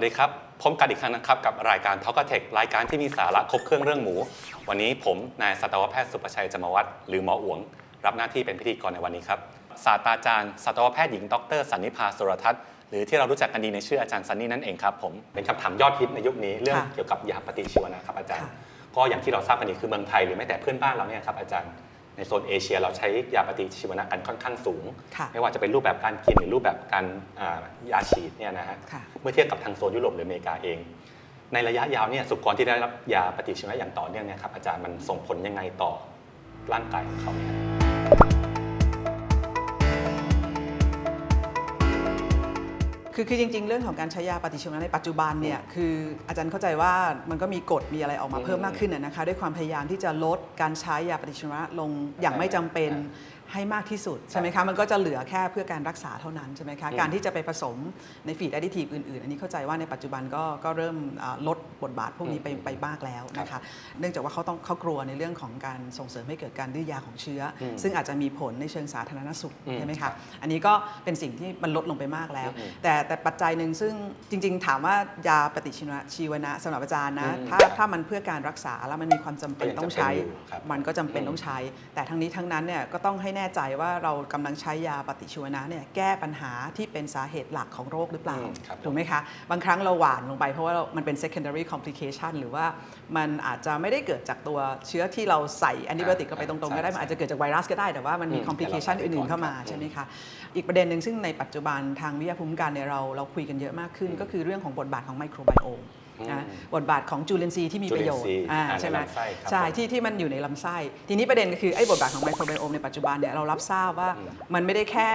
วัสดีครับ พบกันอีกครั้งนะครับ กับรายการ t a l k a t e c h รายการที่มีสาระครบเครื่องเรื่องหมู วันนี้ผมนายสัตวแพทย์สุประชัยจมวัฒน์หรือหมออวง รับหน้าที่เป็นพิธีกรในวันนี้ครับศาสตราจารย์สัตวแพทย์หญิงดรสันนิพาสุรทัศน์หรือที่เรารู้จักกันดีในชื่ออาจารย์ซันนี่นั่นเองครับผมเป็นคำถามยอดฮิตในยุคนี้เรื่องค่ะเกี่ยวกับยาปฏิชีวนะครับอาจารย์ค่ะก็อย่างที่เราทราบกันดีคือเมืองไทยหรือแม้แต่เพื่อนบ้านเราเนี่ยครับอาจารย์ ในโซนเอเชียเราใช้ยาปฏิชีวนะกันค่อนข้างสูงค่ะไม่ว่าจะเป็นรูปแบบการกินหรือรูปแบบการอ่ายาฉีดเนี่ยนะฮะค่ะเมื่อเทียบกับทางโซนยุโรปหรืออเมริกาเอง ในระยะยาวเนี่ยสุกรที่ได้รับยาปฏิชีวนะอย่างต่อเนื่องเนี่ยครับอาจารย์มันส่งผลยังไงต่อร่างกายของเขาเนี่ย คือคือจริง ๆ เรื่องของการใช้ยาปฏิชีวนะในปัจจุบันเนี่ยคืออาจารย์เข้าใจว่ามันก็มีกฎมีอะไรออกมาอืมเพิ่มมากขึ้นนะนะคะด้วยความพยายามที่จะลดการใช้ยาปฏิชีวนะลงอย่างไม่จำเป็น ใช่ให้มากที่สุด ใช่ไหมคะ มันก็จะเหลือแค่เพื่อการรักษาเท่านั้นใช่ไหมคะอืมการที่จะไปผสมในฟีดแอดดิทีฟอื่นๆ อันนี้เข้าใจว่าในปัจจุบันก็ก็เริ่มอ่าลดบทบาทพวกนี้ไปอืมไปมากแล้วนะครัคะบเนื่องจากว่าเขาต้องเขากลัวในเรื่องของการส่งเสริมให้เกิดการดื้อยาของเชื้ออมซึ่งอาจจะมีผลในเชิงสาธารณสุขอืมใช่ไหมครัคะบอันนี้ก็เป็นสิ่งที่มันลดลงไปมากแล้วอืมแต่แต่ปัจจัยหนึ่งซึ่งจริง ๆ ถามว่ายาปฏิชีวนะชีวนะสำหรับอาจารย์นะอืมถ้าถ้ามันเพื่อการรักษาแล้วมันมีความจำเป็นก็ยังต้องใช้จำเป็นอยู่ครับมันก็จำเป็นอืมต้องใช้ แต่ทั้งนี้ทั้งนั้นเนี่ยก็ต้องให้แน่ใจว่าเรากำลังใช้ยาปฏิชีวนะเนี่ยแก้ปัญหาที่เป็นสาเหตุหลักของโรคหรือเปล่าอืมครับถูกไหมคะ บางครั้งเราหวานลงไปเพราะว่าเรามันเป็น secondary complication หรือว่ามันอาจจะไม่ได้เกิดจากตัวเชื้อที่เราใส่แอนติบ o ติกเข้าไปตรงๆก็ได้ใช่มันอาจจะเกิดจากไวรัสก็ได้ แต่ว่ามันมีอืม complication แต่เราใส่อื่นๆเข้ามาก่อนครับใช่ไหมคะ อีกประเด็นหนึ่งซึ่งในปัจจุบันทางวิทยาภูมิคุ้มกันเนี่ยเราเราคุยกันเยอะมากขึ้นอืมก็คือเรื่องของบทบาทของไมโครไบโอมอืม นะบทบาทของจุลินทรีย์ที่มีประโยชน์จุลินทรีย์อ่าอ่าใช่ไหมในลำไส้ครับใช่ผมที่ที่มันอยู่ในลำไส้ ทีนี้ประเด็นก็คือไอ้บทบาทของไมโครไบโอมในปัจจุบันเนี่ยเรารับทราบว่าอืมมันไม่ได้แค่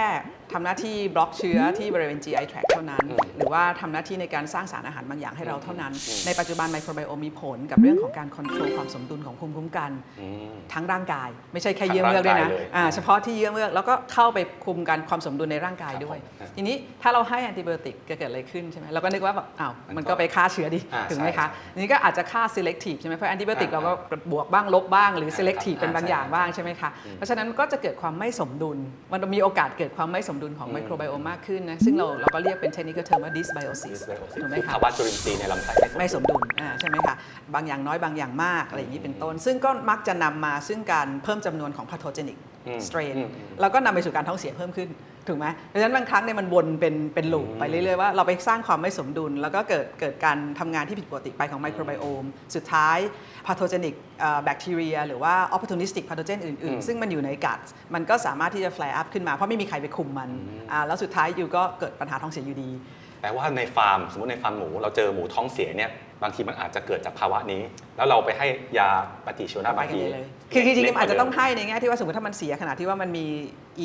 ทำหน้าที่บล็อกเชื้อที่บริเวณ GI tract เท่านั้นอืมหรือว่าทำหน้าที่ในการสร้างสารอาหารบางอย่างให้เราเท่านั้นอืมในปัจจุบันไมโครไบโอมมีผลกับเรื่องของการคอนโทรลความสมดุลของภูมิคุ้มกัน อืม ทั้งร่างกายไม่ใช่แค่ทั้งเยื่อเมือกด้วยนะร่างกายเลยอ่าเฉพาะที่เยื่อเมือกแล้วก็เข้าไปคุมการความสมดุลในร่างกายครับด้วยผมทีนี้ถ้าเราให้แอนติไบโอติกจะเกิดอะไรขึ้นใช่ไหมเราก็นึกว่าแบบอ้าวมันมันก็ก็ไปฆ่าเชื้อดิ อ่าถึงไหมใช่คะใช่ทีนี้ก็อาจจะฆ่า selective ใช่ไหมเพราะแอนติไบโอติกอ่าเราก็บวกบ้างลบบ้างหรืออ่า selective ครับเป็นบางอ่าอย่างใช่บ้างใช่ไหมคะเพราะฉะนั้นก็จะเกิดความไม่สมดุล มันมีโอกาสเกิดความไม่สมดุลของอืมไมโครไบโอมมากขึ้นนะซึ่งเราเราก็เรียกเป็นเทคนิคเทอมว่า dysbiosis ถูกไหมคือคะภาวะจุลินทรีย์ในลำไส้ไม่สมดุลอ่าใช่ไหมคะบางอย่างน้อยบางอย่างมากอะไรอย่างนี้เป็นต้น ซึ่งก็มักจะนำมาซึ่งการเพิ่มจำนวนของ pathogenic อืม strain อืมแล้วก็นำไปสู่การท้องเสียเพิ่มขึ้นถูกไหมเพราะฉะนั้นบางครั้งเนี่ยมันวนเป็นเป็นลูปไปเรื่อยๆว่าเราไปสร้างความไม่สมดุล แล้วก็เกิดเกิดการทำงานที่ผิดปกติไปของไมโครไบโอม สุดท้าย pathogenic แบคทีเรียหรือว่า opportunistic pathogen อือื่นมๆซึ่งมันอยู่ในกัดมันก็สามารถที่จะ flare up ขึ้นมา เพราะไม่มีใครไปคุมมันอ่าแล้วสุดท้ายอยู่ก็เกิดปัญหาท้องเสียอยู่ดีแปลว่าในฟาร์มสมมติในฟาร์มหมูเราเจอหมูท้องเสียเนี่ยบางทีมันอาจจะเกิดจากภาวะนี้ แล้วเราไปให้ยาปฏิชีวนะไปบางกันทีใหญ่เลย คือจริงเล็กๆอาจจะต้องกว่เดิมให้ในแง่ที่ว่าสมมติถ้ามันเสียขนาดที่ว่ามันมี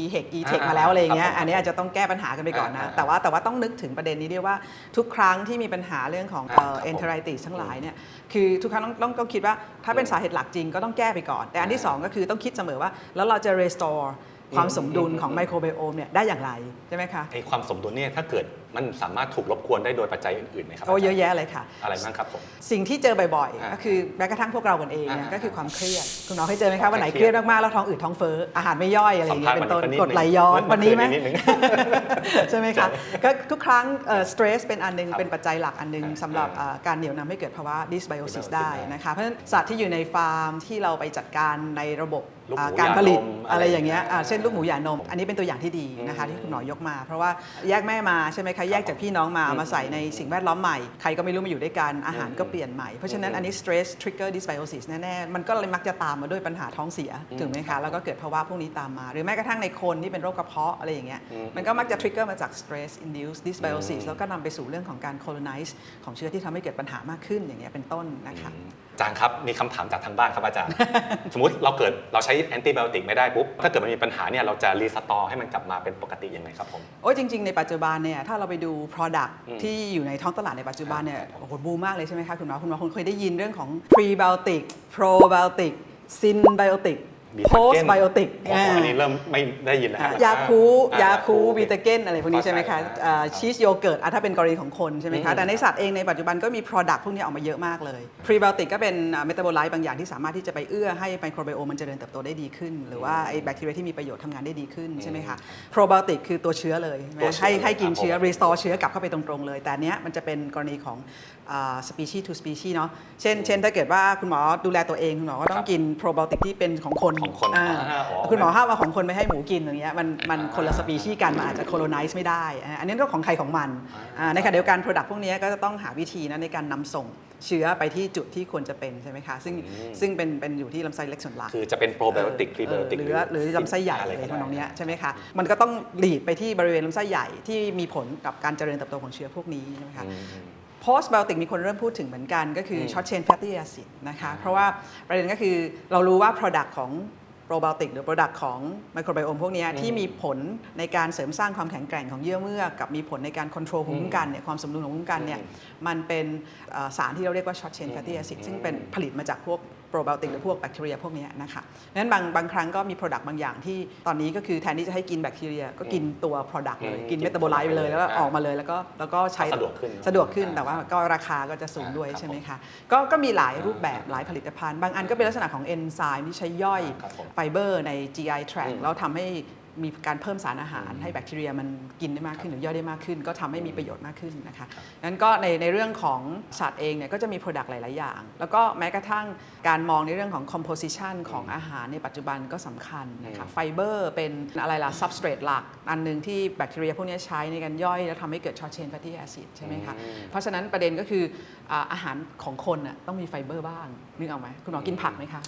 e h e c e t e c อ่ามาแล้วอะไรอย่างเงี้คยรับผมอันนี้อาจจะต้องแก้ปัญหากันไปก่อนนะอ่าแต่ว่าแต่ว่าต้องนึกถึงประเด็นนี้ด้วยว่าทุกครั้งที่มีปัญหาเรื่องของอ่าครับผมเอนเทอไรติสทั้งหลายเนี่ย คือทุกครั้งต้องต้องต้องคิดว่าถ้าเป็นสาเหตุหลักจริงก็ต้องแก้ไปก่อน แต่อันที่อ่าสองก็คือต้องคิดเสมอว่า แล้วเราจะ restore ความสมดุลอืมของไมโครไบโอมเนี่ยได้อย่างไรใช่ไหมคะไอ้ความสมดุลเนี่ยถ้าเกิด มันสามารถถูกรบกวนได้โดยปัจจัยอื่นๆไหมครับโอ้เยอะาจารแยะเลยค่ะ อะไรบ้างครับผม สิ่งที่เจอบ่อยอ่าๆก็คือแม้กระทั่งพวกเรากันเองเนี่ยอ่าก็คือความเครียด คุณน้องเคยเจอไหมคะวันไหนเคเครีรียยดดมากๆ แล้วท้องอืดท้องเฟ้ออาหารไม่ย่อยอะไรอย่างเงี้ยสัมเป็นภาษณ์ต้นวันนี้กก็ดนิดนึงไหลย้อนเมื่อวันนี้ไหมคืนนี้นิดนึงใช่ไหมคะก็ทุกครั้งสเตรสเป็นอันหนึงครับเป็นปัจจัยหลักอันหนึงอ่าสำหรับอ่าเอ่อการเหนี่ยวนำให้เกิดภาวะ dysbiosis dysbiosis ได้ได้นะคะเพราะฉะนั้นสัตว์ที่อยู่ในฟาร์มที่เราไปจัดการในระบบลูกหมูอ่าการผลิตหย่านมอะไรอย่างเงี้ยอะไรอ่าอย่างเงี้ยเช่นลูกหมูหย่านม อันนี้เป็นตัวอย่างที่ดีนะคะอืมที่คุณหมอยกมา เพราะว่าแยกแม่มาใช่ไหมคะแยกจากพี่น้องมาเอามาใส่ในสิ่งแวดล้อมใหม่ ใครก็ไม่รู้มาอยู่ด้วยกันอาหารก็เปลี่ยนใหม่ เพราะฉะนั้นอันนี้ stress trigger dysbiosis แน่ๆ มันก็เลยมักจะตามมาด้วยปัญหาท้องเสียถูกไหมคะแล้วก็เกิดภาวะพวกนี้ตามมา หรือแม้กระทั่งในคนที่เป็นโรคกระเพาะอะไรอย่างเงี้ยอืมมันก็มักจะ trigger มาจาก stress induced dysbiosis อืมแล้วก็นำไปสู่เรื่องของการ colonize ของเชื้อที่ทำให้เกิดปัญหามากขึ้นอย่างเงี้ยเป็นต้นนะคะอา จารย์ครับมีคำถามจากทางบ้านครับอาจารย์ สมมติเราเกิดเราใช้แอนติไบโอติกไม่ได้ปุ๊บถ้าเกิดมันมีปัญหาเนี่ยเราจะรีสตอร์ให้มันกลับมาเป็นปกติยังไงครับผมโอ้ยจริง ๆ ในปัจจุบันเนี่ยถ้าเราไปดู Product อืมที่อยู่ในท้องตลาดในปัจจุบันเนี่ยครับผมโอ้โหบูมมากเลยใช่ไหมคะคุณหมอคุณหมอคงเคยได้ยินเรื่องของ prebiotic probiotic synbiotic postbiotic โอ้โหอันนี้เริ่มไม่ได้ยินแล้วฮะยาคูอ่ยาคูโอเคบีตาเกนอะไรพวกนี้ใช่ไหมคะเข้าใจอ่าชีสโยเกิร์ตถ้าเป็นกรณีของคนใช่ไหมอืคะมแต่ในสัตว์เองในปัจจุบันก็มี Product พวกนี้ออกมาเยอะมากเลย Prebiotic ก็เป็นเมตาบอไลต์บางอย่างที่สามารถที่จะไปเอื้อให้ไมโครไบโอมมันเจริญเติบโตได้ดีขึ้น หรือว่าไอ้แบคทีเรียที่มีประโยชน์ทำงานได้ดีขึ้นใช่ไหมคะ Probiotic คือตัวเชื้อเลยตัวเชื้อให้ให้กินครับเชื้อผม restore เชื้อกลับเข้าไปตรงๆเลย แต่อันเนี้ยมันจะเป็นกรณีของ species to species เนาะเช่นเช่นถ้าเกิดว่าคุณหมอดูแลตัวเองคุณหมอก็ต้อครังบกิน probiotic ที่เป็นของคนของคนอ่าอ่าอ๋อคุณหมอห้ามเอาของคนไม่ให้หมูกินอย่างเงี้ยมันมันอ่าคนละสปีชีส์กันมันอาจจะ colonize ไม่ได้อ่าอันนี้ก็ของใครของมันอ่าในขณะเดียวกัน product พวกเนี้ยก็จะต้องหาวิธีนะในการนำส่งเชื้อไปที่จุดที่ควรจะเป็นใช่ไหมคะซึ่งซึ่งเป็นเป็นอยู่ที่ลำไส้เล็กส่วนหลังคือจะเป็นโปรไบโอติกพรีไบโอติกหรือหรือลำไส้ใหญ่อะไรก็ทำนองเนี้ยได้ใช่ไหมคะ มันก็ต้องหลีดไปที่บริเวณลำไส้ใหญ่ที่มีผลกับการเจริญเติบโตของเชื้อพวกนี้ใช่ไหมคะ อืมอืม postbiotic มีคนเริ่มพูดถึงเหมือนกันก็คือ short chain fatty acid นะคะ เพราะว่าประเด็นก็คือเรารู้ว่า product ของ probiotic หรือ product ของ microbiome พวกเนี้ยที่มีผลในการเสริมสร้างความแข็งแกร่งของเยื่อเมือกกับมีผลในการ control ภูมิคุ้มกันเนี่ยความสมดุลของภูมิคุ้มกันเนี่ยมันเป็นเอ่อสารที่เราเรียกว่า short chain fatty acid ซึ่งเป็นผลิตมาจากพวก probiotic หรือพวกแบคทีเรียพวกเนี้ยนะคะนั้นบางบางครั้งก็มี product บางอย่างที่ตอนนี้ก็คือแทนที่จะให้กินแบคทีเรียก็กินตัว product เลยอืมกินเมตาบอไลต์ไปเลยแล้วก็อ่าออกมาเลยแล้วก็แล้วก็ใช้ก็สะดวกขึ้นสะดวกขึ้นอ่าแต่ว่าก็ราคาก็จะสูงด้วยครับใช่ไหมคะก็ก็มีหลายรูปแบบอ่าหลายผลิตภัณฑ์ บางอันก็เป็นลักษณะของเอนไซม์ที่ใช้ย่อยครับผมไฟเบอร์ใน GI tract อืมแล้วทำให้ มีการเพิ่มสารอาหาร ให้แบคทีเรียมันกินได้มากขึ้นหรือย่อยได้มากขึ้น ก็ทำให้มีประโยชน์มากขึ้นนะคะนั้นก็ในในเรื่องของสัตว์เองเนี่ยก็จะมี Product หลาย ๆ อย่าง แล้วก็แม้กระทั่งการมองในเรื่องของ composition ของอาหารในปัจจุบันก็สำคัญนะคะไฟเบอร์เป็นอะไรล่ะ substrate หลัก อันหนึ่งที่แบคทีเรียพวกนี้ใช้ในการย่อยแล้วทำให้เกิด short chain fatty acid ใช่ไหมคะอืมเพราะฉะนั้นประเด็นก็คืออ่าอาหารของคนน่ะต้องมีไฟเบอร์บ้างนึกออกไหมคุณหมอกินผักไหมคะ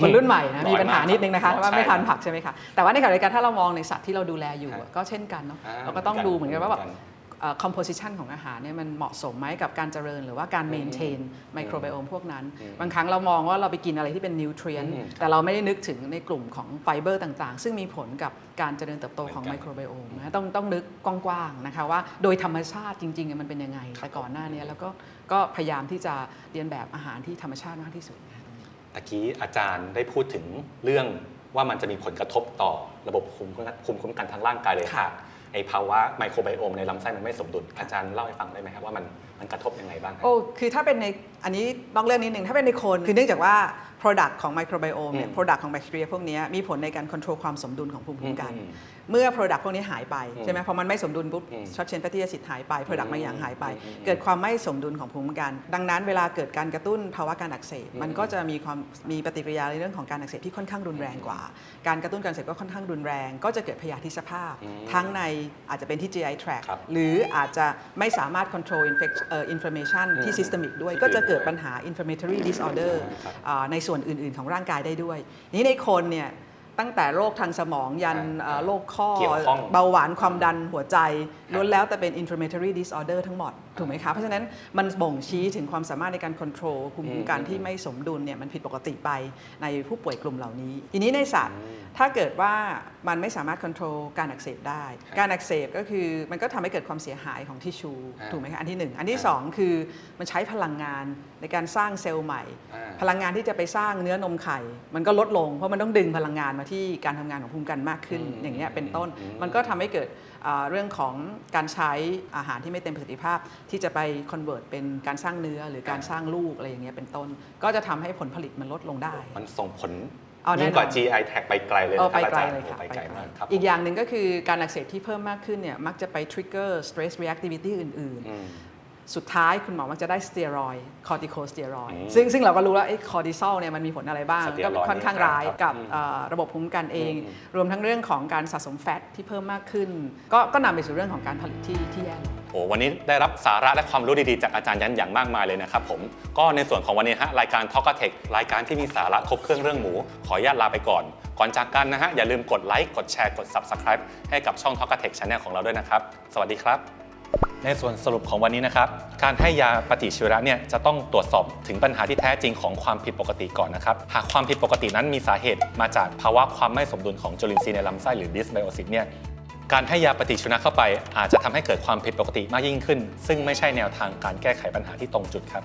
คนรุ่นใหม่นะน้อยมีปัญหานิดนึงนะคะมากว่าไม่ใช่ทานผักใช่ไหมคะแต่ว่าในขณะเดียวกันถ้าเรามองในสัตว์ที่เราดูแลอยู่อะก็เช่นกันเนาะอ่าเราก็ต้องดูเหมือนกันว่าแบบเหมือนกันเอ่อ composition ของอาหารเนี่ยมันเหมาะสมไหมกับการเจริญหรือว่าการ maintain ไมโครไบโอมพวกนั้นบางครั้งเรามองว่าเราไปกินอะไรที่เป็น nutrient อืมแต่เราไม่ได้นึกถึงในกลุ่มของไฟเบอร์ต่างๆ ซึ่งมีผลกับการเจริญเติบโตของเหมืไมอนกัน โครไบโอมนะต้องต้องนึกกว้างๆนะคะว่าโดยธรรมชาติจริงๆอะมันเป็นยังไงแต่ก่อนหน้านี้แล้วก็ก็พยายามที่จะเรียนแบบอาหารที่ธรรมชาติมากที่สุดนะคะตะกี้อาจารย์ได้พูดถึงเรื่อง ว่ามันจะมีผลกระทบต่อระบบภูมิคุ้มกันภูมิคุ้มกันทางร่างกายเลยค่ะไอภาวะไมโครไบโอมในลำไส้มันไม่สมดุลอาจารย์เล่าให้ฟังได้ไหมครับว่ามันมันกระทบยังไงบ้างครับโอ้คือถ้าเป็นในอันนี้ต้องเรื่องนิดหนึ่งถ้าเป็นในคนคือเนื่องจากว่า Product ของไมโครไบโอมเนี่ยอืม Product ของแบคทีเรียพวกเนี้ยมีผลในการควบคุมความสมดุลของภูมิคุ้มกันอืมเมื่อ Product พวกนี้หายไปอืมใช่ไหมพอมันไม่สมดุลปุ๊บอืมช็อตเชนแฟตตี้แอซิดหายไป Product บางอย่างหายไปอืมเกิดความไม่สมดุลของภูมิคุ้มกัน ดังนั้นเวลาเกิดการกระตุ้นภาวะการอักเสบมันก็จะมีความมีปฏิกิริยาในเรื่องของการอักเสบที่ค่อนข้างรุนแรงกว่า การกระตุ้นการอักเสบก็ค่อนข้างรุนแรง ก็จะเกิดพยาธิสภาพอืมทั้งในอาจจะเป็นที่ GI tract ครับหรืออาจจะไม่สามารถ control infect- เอ่อ inflammation ที่ systemic ด้วยก็จะเกิดปัญหา inflammatory disorder ครับอ่าในส่ส่วนอื่น ๆ ของร่างกายได้ด้วย นี้ในคนเนี่ย ตั้งแต่โรคทางสมองยันอ่าเอ่อโรคข้อ เกี่ยวข้องเบาหวานความดันหัวใจล้วนแล้วแต่เป็น inflammatory disorder ทั้งหมด ถูกไหมคะเพราะฉะนั้นมันบ่งชี้ถึงความสามารถในการ control ภูมิคุ้มกันอืมที่ไม่สมดุลเนี่ยมันผิดปกติไปในผู้ป่วยกลุ่มเหล่านี้ ทีนี้ในสัตว์ถ้าเกิดว่ามันไม่สามารถควบคุมการอักเสบได้ การอักเสบก็คือมันก็ทำให้เกิดความเสียหายของทิชชูอ่าถูกไหมคะอันที่หนึ่งอันที่สองคือมันใช้พลังงานในการสร้างเซลล์ใหม่อ่าพลังงานที่จะไปสร้างเนื้อนมไข่ มันก็ลดลงเพราะมันต้องดึงพลังงานมาที่การทำงานของภูมิคุ้มกันมากขึ้นอืมอย่างเงี้ยเป็นต้นอืมมันก็ทำให้เกิดอ่าเรื่องของการใช้อาหารที่ไม่เต็มประสิทธิภาพ ที่จะไปคอนเวิร์ตเป็นการสร้างเนื้อหรือการสร้างลูกอะไรอย่างเงี้ยเป็นต้น ก็จะทำให้ผลผลิตมันลดลงได้ มันส่งผลเอาแน่นอนยิ่งกว่า GI tag ไปไกลเลยเออนะคไปรับอาไกลจารย์เลยค่ะโอ้ไปไกลมากครับอีกอย่างหนึ่งก็คือการอักเสบที่เพิ่มมากขึ้นเนี่ยมักจะไปทริกเกอร์ stress reactivity อื่นอืมๆ สุดท้ายคุณหมอมักจะได้สเตียรอยด์คอร์ติโคสเตียรอยด์อืมซึ่งซึ่งเราก็รู้แล้วไอ้คอร์ติซอลเนี่ยมันมีผลอะไรบ้างสเตียรก็อยด์ค่อนข้างร้ายครับกับอืมเอ่อระบบภูมิคุ้มกันเองอืมรวมทั้งเรื่องของการสะสมแฟตที่เพิ่มมากขึ้น ก็ก็นำไปสู่เรื่องของการผลิตที่ที่แย่ลงโอ้วันนี้ได้รับสาระและความรู้ดีๆ จากอาจารย์ยันอย่างมากมายเลยนะครับผม ก็ในส่วนของวันนี้ฮะรายการ Talk a Tech รายการที่มีสาระครบเครื่องเรื่องหมู ขออนุญาตลาไปก่อน ก่อนจากกันนะฮะอย่าลืมกดไลค์กดแชร์กด Subscribe ให้กับช่อง Talk a Tech Channel ของเราด้วยนะครับ สวัสดีครับ ในส่วนสรุปของวันนี้นะครับ การให้ยาปฏิชีวนะเนี่ยจะต้องตรวจสอบถึงปัญหาที่แท้จริงของความผิดปกติก่อนนะครับ หากความผิดปกตินั้นมีสาเหตุมาจากภาวะความไม่สมดุลของจุลินทรีย์ในลำไส้หรือ dysbiosis เนี่ยการให้ยาปฏิชีวนะเข้าไป อาจจะทำให้เกิดความผิดปกติมากยิ่งขึ้น ซึ่งไม่ใช่แนวทางการแก้ไขปัญหาที่ตรงจุดครับ